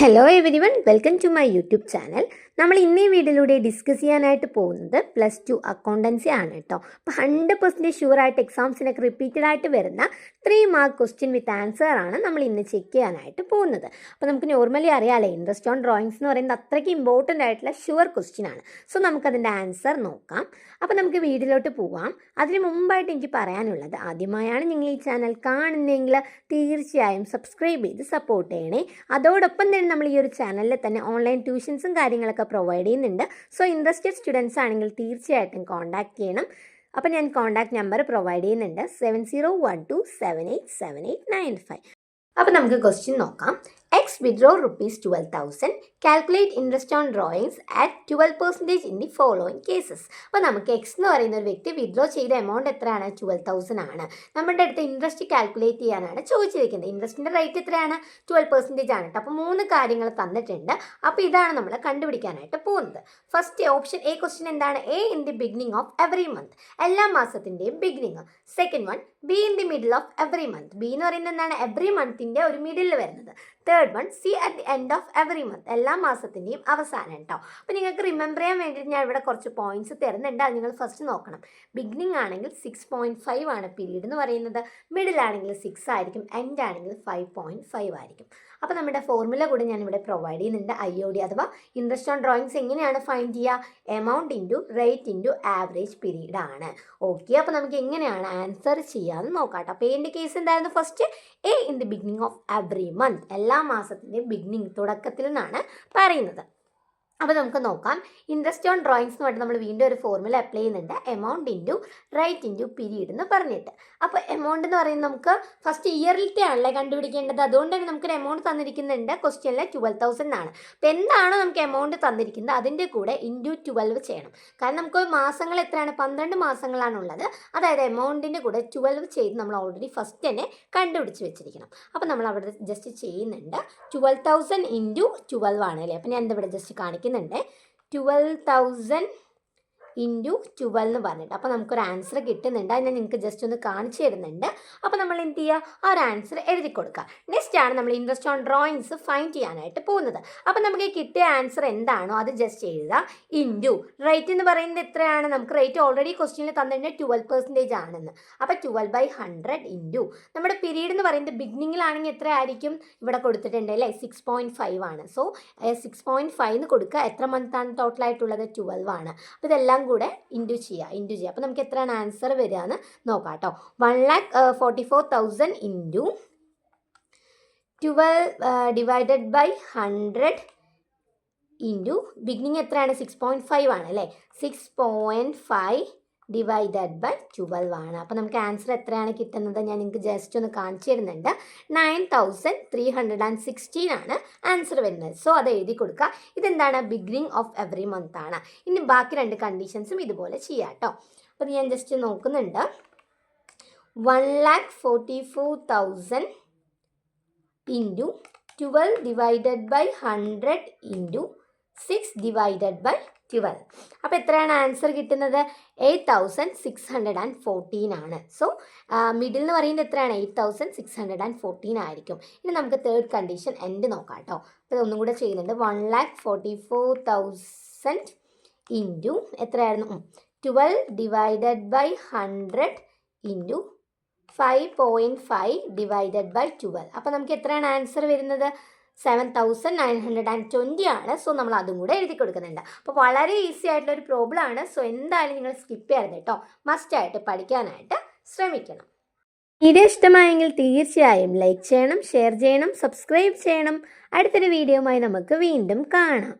Hello everyone welcome to my YouTube channel നമ്മൾ ഇന്നീ വീഡിയോയിലൂടെ ഡിസ്കസ് ചെയ്യാനായിട്ട് പോകുന്നത് പ്ലസ് ടു അക്കൗണ്ടൻസി ആണ് കേട്ടോ അപ്പോൾ ഹൺഡ്രഡ് പെർസെന്റേജ് ഷുവറായിട്ട് എക്സാംസിനൊക്കെ റിപ്പീറ്റഡ് ആയിട്ട് വരുന്ന three mark question with answer ആണ് നമ്മൾ ഇന്ന് ചെക്ക് ചെയ്യാനായിട്ട് പോകുന്നത്. അപ്പോൾ നമുക്ക് നോർമലി അറിയാമല്ലോ ഇൻട്രസ്റ്റ് ഓൺ ഡ്രോയിങ്സ് എന്ന് പറയുന്നത് അത്രയ്ക്ക് ഇമ്പോർട്ടന്റ് ആയിട്ടുള്ള ഷുവർ ക്വസ്റ്റ്യൻ ആണ്. സോ നമുക്കതിന്റെ ആൻസർ നോക്കാം. അപ്പോൾ നമുക്ക് വീഡിയോയിലോട്ട് പോവാം. അതിന് മുമ്പായിട്ട് എനിക്ക് പറയാനുള്ളത് ആദ്യമായാണ് നിങ്ങൾ ഈ ചാനൽ കാണുന്നതെങ്കിൽ തീർച്ചയായും സബ്സ്ക്രൈബ് ചെയ്ത് സപ്പോർട്ട് ചെയ്യണേ. അതോടൊപ്പം തന്നെ നമ്മൾ ഈ ഒരു ചാനലിൽ തന്നെ ഓൺലൈൻ ട്യൂഷൻസും കാര്യങ്ങളൊക്കെ പ്രൊവൈഡ് ചെയ്യുന്നുണ്ട്. സോ ഇൻട്രസ്റ്റഡ് സ്റ്റുഡൻസ് ആണെങ്കിൽ തീർച്ചയായിട്ടും കോൺടാക്ട് ചെയ്യണം. അപ്പോൾ ഞാൻ കോൺടാക്ട് നമ്പർ പ്രൊവൈഡ് ചെയ്യുന്നുണ്ട്. Seven zero one two seven eight seven eight nine five അപ്പോൾ നമുക്ക് ക്വസ്റ്റ്യൻ നോക്കാം. Rupees twelve thousand calculate interest on drawings at twelve percentage in the following cases അപ്പോൾ നമുക്ക് എക്സ് എന്ന് പറയുന്ന ഒരു വ്യക്തി വിഡ്രോ ചെയ്ത എമൗണ്ട് എത്രയാണ്? ട്വൽവ് തൗസൻഡ് ആണ്. നമ്മുടെ അടുത്ത് ഇൻട്രസ്റ്റ് കാൽക്കുലേറ്റ് ചെയ്യാനാണ് ചോദിച്ചിരിക്കുന്നത്. ഇൻട്രസ്റ്റിന്റെ റേറ്റ് എത്രയാണ്? ട്വൽവ് പെർസെന്റേജ് ആണ് കേട്ടോ അപ്പോൾ മൂന്ന് കാര്യങ്ങൾ തന്നിട്ടുണ്ട്. അപ്പോൾ ഇതാണ് നമ്മൾ കണ്ടുപിടിക്കാനായിട്ട് പോകുന്നത്. ഫസ്റ്റ് ഓപ്ഷൻ എ ക്വസ്റ്റ്യൻ എന്താണ്? A in the beginning of every month എല്ലാ മാസത്തിന്റെയും beginning second one B in the middle of every month B എന്ന് പറയുന്നത് എന്താണ്? എവറി മന്തിന്റെ ഒരു മിഡിൽ വരുന്നത്. Third one C at the end of every month എല്ലാ മാസത്തിന്റെയും അവസാനം കേട്ടോ അപ്പോൾ നിങ്ങൾക്ക് റിമെമ്പർ ചെയ്യാൻ വേണ്ടിയിട്ട് ഞാൻ ഇവിടെ കുറച്ച് പോയിന്റ്സ് തരുന്നുണ്ട്. അത് നിങ്ങൾ ഫസ്റ്റ് നോക്കണം. ബിഗിനിങ് ആണെങ്കിൽ സിക്സ് പോയിന്റ് ഫൈവ് ആണ് പീരീഡ് എന്ന് പറയുന്നത്. മിഡിൽ ആണെങ്കിൽ സിക്സ് ആയിരിക്കും. എൻഡ് ആണെങ്കിൽ ഫൈവ് പോയിന്റ് ഫൈവ് ആയിരിക്കും. അപ്പോൾ നമ്മുടെ ഫോർമുല കൂടെ ഞാനിവിടെ പ്രൊവൈഡ് ചെയ്യുന്നുണ്ട് ഐ ഒ ഡി അഥവാ ഇൻട്രസ്റ്റ് ഓൺ ഡ്രോയിങ്സ് എങ്ങനെയാണ് ഫൈൻഡ് ചെയ്യുക? Amount into rate into average period ആണ്. ഓക്കെ അപ്പോൾ നമുക്ക് എങ്ങനെയാണ് ആൻസർ ചെയ്യാമെന്ന് നോക്കാം അപ്പോൾ എന്റെ കേസ് എന്തായിരുന്നു? First A in the beginning of every month എല്ലാ മാസത്തിന്റെ ബിഗിനിങ് തുടക്കത്തിൽ നിന്നാണ് പറയുന്നത്. അപ്പോൾ നമുക്ക് നോക്കാം. ഇൻട്രസ്റ്റ് ഓൺ ഡ്രോയിങ്സ് എന്ന് പറഞ്ഞിട്ട് നമ്മൾ വീണ്ടും ഒരു ഫോർമുല അപ്ലൈ ചെയ്യുന്നുണ്ട്. Amount into rate into period എന്ന് പറഞ്ഞിട്ട്. അപ്പോൾ എമൗണ്ട് എന്ന് പറയുന്നത് നമുക്ക് ഫസ്റ്റ് ഇയറിലത്തെ ആണല്ലേ കണ്ടുപിടിക്കേണ്ടത്? അതുകൊണ്ട് തന്നെ നമുക്കൊരു എമൗണ്ട് തന്നിരിക്കുന്നുണ്ട്. ക്വസ്റ്റ്യനിലെ ട്വൽവ് തൗസൻഡ് ആണ്. അപ്പോൾ എന്താണ് നമുക്ക് എമൗണ്ട് തന്നിരിക്കുന്നത്? അതിന്റെ കൂടെ ഇന്റു ട്വൽവ് ചെയ്യണം. കാരണം നമുക്ക് മാസങ്ങൾ എത്രയാണ്? പന്ത്രണ്ട് മാസങ്ങളാണുള്ളത് അതായത് എമൗണ്ടിന്റെ കൂടെ ട്വൽവ് ചെയ്ത് നമ്മൾ ഓൾറെഡി ഫസ്റ്റ് തന്നെ കണ്ടുപിടിച്ച് വെച്ചിരിക്കണം. അപ്പോൾ നമ്മൾ അവിടെ ജസ്റ്റ് ചെയ്യുന്നുണ്ട്. ട്വൽവ് തൗസൻഡ് ഇന്റു ട്വൽവ് ആണ് അല്ലേ? അപ്പോൾ ഞാൻ ഇവിടെ ജസ്റ്റ് കാണിക്കുന്നുണ്ട് ട്വൽവ് തൗസൻഡ് ഇന്റു ട്വൽവ് എന്ന് പറഞ്ഞിട്ട്. അപ്പോൾ നമുക്കൊരു ആൻസർ കിട്ടുന്നുണ്ട്. അത് ഞാൻ നിങ്ങൾക്ക് ജസ്റ്റ് ഒന്ന് കാണിച്ചു തരുന്നുണ്ട്. അപ്പോൾ നമ്മൾ എന്ത് ചെയ്യുക? ആ ഒരു ആൻസർ എഴുതി കൊടുക്കുക. നെക്സ്റ്റ് ആണ് നമ്മൾ ഇൻട്രസ്റ്റ് ഓൺ ഡ്രോയിങ്സ് ഫൈൻഡ് ചെയ്യാനായിട്ട് പോകുന്നത്. അപ്പോൾ നമുക്ക് ഈ കിട്ടിയ ആൻസർ എന്താണോ അത് ജസ്റ്റ് എഴുതുക. ഇന്റു റേറ്റ് എന്ന് പറയുന്നത് എത്രയാണ്? നമുക്ക് റേറ്റ് ഓൾറെഡി ക്വസ്റ്റ്യനിൽ തന്നിട്ടുണ്ട് ട്വൽവ് പെർസെന്റേജ് ആണെന്ന്. അപ്പോൾ ട്വൽവ് ബൈ ഹൺഡ്രഡ് ഇന്റു നമ്മുടെ പീരീഡ് എന്ന് പറയുന്നത് ബിഗിനിങ്ങിലാണെങ്കിൽ എത്ര ആയിരിക്കും? ഇവിടെ കൊടുത്തിട്ടുണ്ട് അല്ലേ? സിക്സ് പോയിന്റ് ഫൈവ് ആണ്. സോ സിക്സ് പോയിന്റ് ഫൈവ് എന്ന് കൊടുക്കുക. എത്ര മന്ത് ആണ് ടോട്ടലായിട്ടുള്ളത് ട്വൽവ് ആണ്. അപ്പോൾ ഇതെല്ലാം കൂടെ ഇന്റു ചെയ്യുക ഇന്റു ചെയ്യുക അപ്പോൾ നമുക്ക് എത്രയാണ് ആൻസർ വരിക എന്ന് നോക്കാം കേട്ടോ one lakh forty four thousand into twelve divided by hundred into beginning എത്രയാണ്? സിക്സ് ആണ് അല്ലേ? സിക്സ് ഡിവൈഡഡ് ബൈ ട്വൽവ് ആണ്. അപ്പോൾ നമുക്ക് ആൻസർ എത്രയാണ് കിട്ടുന്നത്? ഞാൻ നിങ്ങൾക്ക് ജസ്റ്റ് ഒന്ന് കാണിച്ചു തരുന്നുണ്ട്. Nine thousand three hundred and sixteen ആണ് ആൻസർ വരുന്നത്. സോ അത് എഴുതി കൊടുക്കുക ഇതെന്താണ്? ബിഗിനിങ് ഓഫ് എവറി മന്ത് ആണ്. ഇനി ബാക്കി രണ്ട് കണ്ടീഷൻസും ഇതുപോലെ ചെയ്യാം കേട്ടോ അപ്പോൾ ഞാൻ ജസ്റ്റ് നോക്കുന്നുണ്ട്. One lakh forty four thousand into twelve divided by hundred into six divided by twelve അപ്പോൾ എത്രയാണ് ആൻസർ കിട്ടുന്നത്? Eight thousand six hundred and fourteen ആണ്. സോ മിഡിൽ എന്ന് പറയുന്നത് എത്രയാണ്? Eight thousand six hundred and fourteen ആയിരിക്കും. ഇനി നമുക്ക് തേർഡ് കണ്ടീഷൻ എൻഡ് നോക്കാം കേട്ടോ അപ്പോൾ ഒന്നും കൂടെ ചെയ്യുന്നുണ്ട്. One lakh forty four thousand into എത്രയായിരുന്നു? Twelve divided by hundred into five point five divided by twelve അപ്പോൾ നമുക്ക് എത്രയാണ് ആൻസർ വരുന്നത്? Seven thousand nine hundred and twenty ആണ്. സോ നമ്മൾ അതും കൂടെ എഴുതി കൊടുക്കുന്നുണ്ട്. അപ്പോൾ വളരെ ഈസി ആയിട്ടുള്ള ഒരു പ്രോബ്ലം ആണ്. സോ എന്തായാലും നിങ്ങൾ സ്കിപ്പ് ചെയ്യരുത് കേട്ടോ. മസ്റ്റായിട്ട് പഠിക്കാനായിട്ട് ശ്രമിക്കണം. വീഡിയോ ഇഷ്ടമായെങ്കിൽ തീർച്ചയായും ലൈക്ക് ചെയ്യണം ഷെയർ ചെയ്യണം സബ്സ്ക്രൈബ് ചെയ്യണം. അടുത്തൊരു വീഡിയോയുമായി നമുക്ക് വീണ്ടും കാണാം.